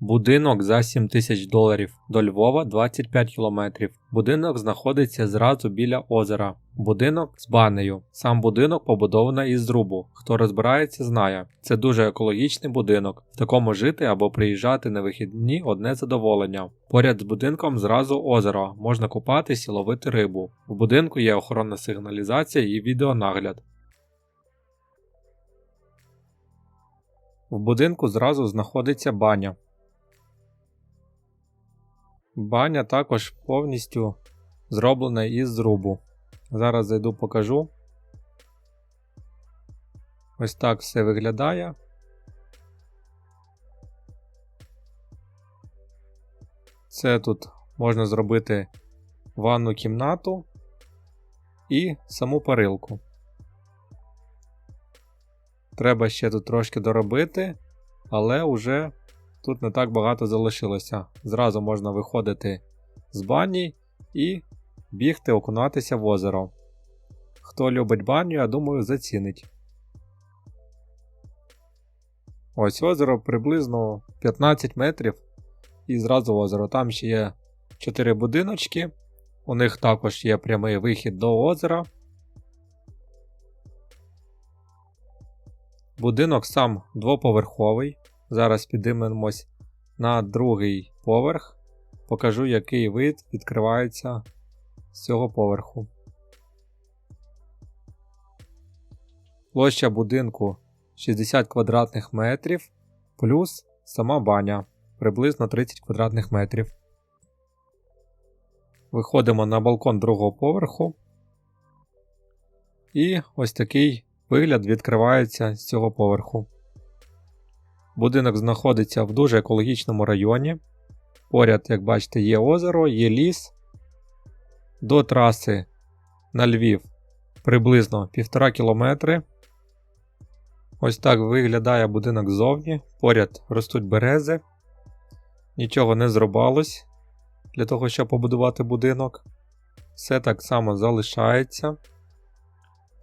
Будинок за 7 тисяч доларів. До Львова 25 кілометрів. Будинок знаходиться зразу біля озера. Будинок з банею. Сам будинок побудований із зрубу. Хто розбирається, знає. Це дуже екологічний будинок. В такому жити або приїжджати на вихідні одне задоволення. Поряд з будинком зразу озеро. Можна купатись і ловити рибу. В будинку є охоронна сигналізація і відеонагляд. В будинку зразу знаходиться баня. Баня також повністю зроблена із зрубу. Зараз зайду покажу. Ось так все виглядає. Це тут можна зробити ванну кімнату і саму парилку. Треба ще тут трошки доробити, але вже тут не так багато залишилося. Зразу можна виходити з бані і бігти окунатися в озеро. Хто любить баню, я думаю, зацінить. Ось озеро приблизно 15 метрів і зразу озеро. Там ще є 4 будиночки. У них також є прямий вихід до озера. Будинок сам двоповерховий. Зараз підіймемось на другий поверх. Покажу, який вид відкривається з цього поверху. Площа будинку 60 квадратних метрів плюс сама баня приблизно 30 квадратних метрів. Виходимо на балкон другого поверху. І ось такий вигляд відкривається з цього поверху. Будинок знаходиться в дуже екологічному районі. Поряд, як бачите, є озеро, є ліс. До траси на Львів приблизно 1,5 кілометри. Ось так виглядає будинок ззовні. Поряд ростуть берези. Нічого не зробалось для того, щоб побудувати будинок. Все так само залишається.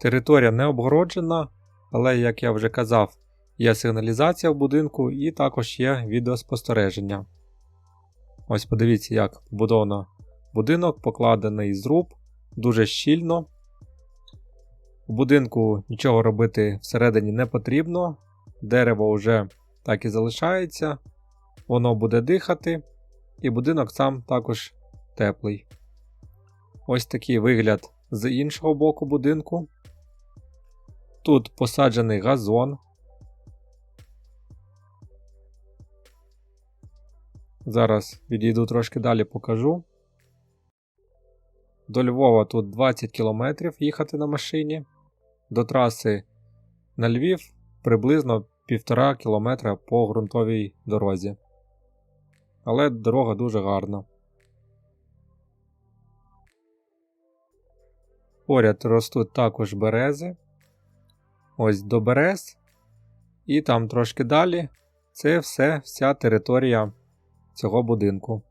Територія не обгороджена, але, як я вже казав, є сигналізація в будинку і також є відеоспостереження. Ось подивіться, як побудовано будинок, покладений з руб, дуже щільно. У будинку нічого робити всередині не потрібно. Дерево вже так і залишається, воно буде дихати, і будинок сам також теплий. Ось такий вигляд з іншого боку будинку. Тут посаджений газон. Зараз відійду трошки далі покажу. До Львова тут 20 км їхати на машині. До траси на Львів приблизно 1,5 км по ґрунтовій дорозі. Але дорога дуже гарна. Поряд ростуть також берези. Ось до берез. І там трошки далі це все вся територія цього будинку.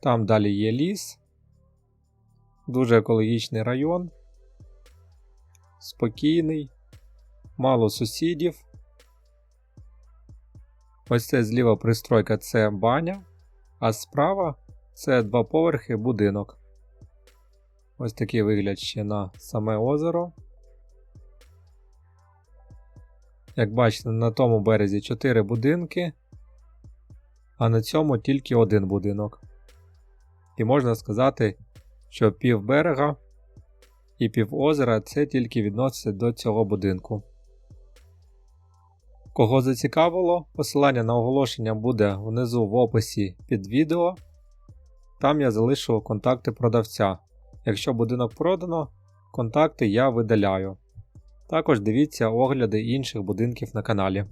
Там далі є ліс, дуже екологічний район, спокійний, мало сусідів. Ось це зліва пристройка це баня, а справа це два поверхи будинок. Ось такий вигляд ще на саме озеро. Як бачите, на тому березі 4 будинки, а на цьому тільки один будинок. І можна сказати, що пів берега і пів озера це тільки відноситься до цього будинку. Кого зацікавило, посилання на оголошення буде внизу в описі під відео. Там я залишу контакти продавця. Якщо будинок продано, контакти я видаляю. Також дивіться огляди інших будинків на каналі.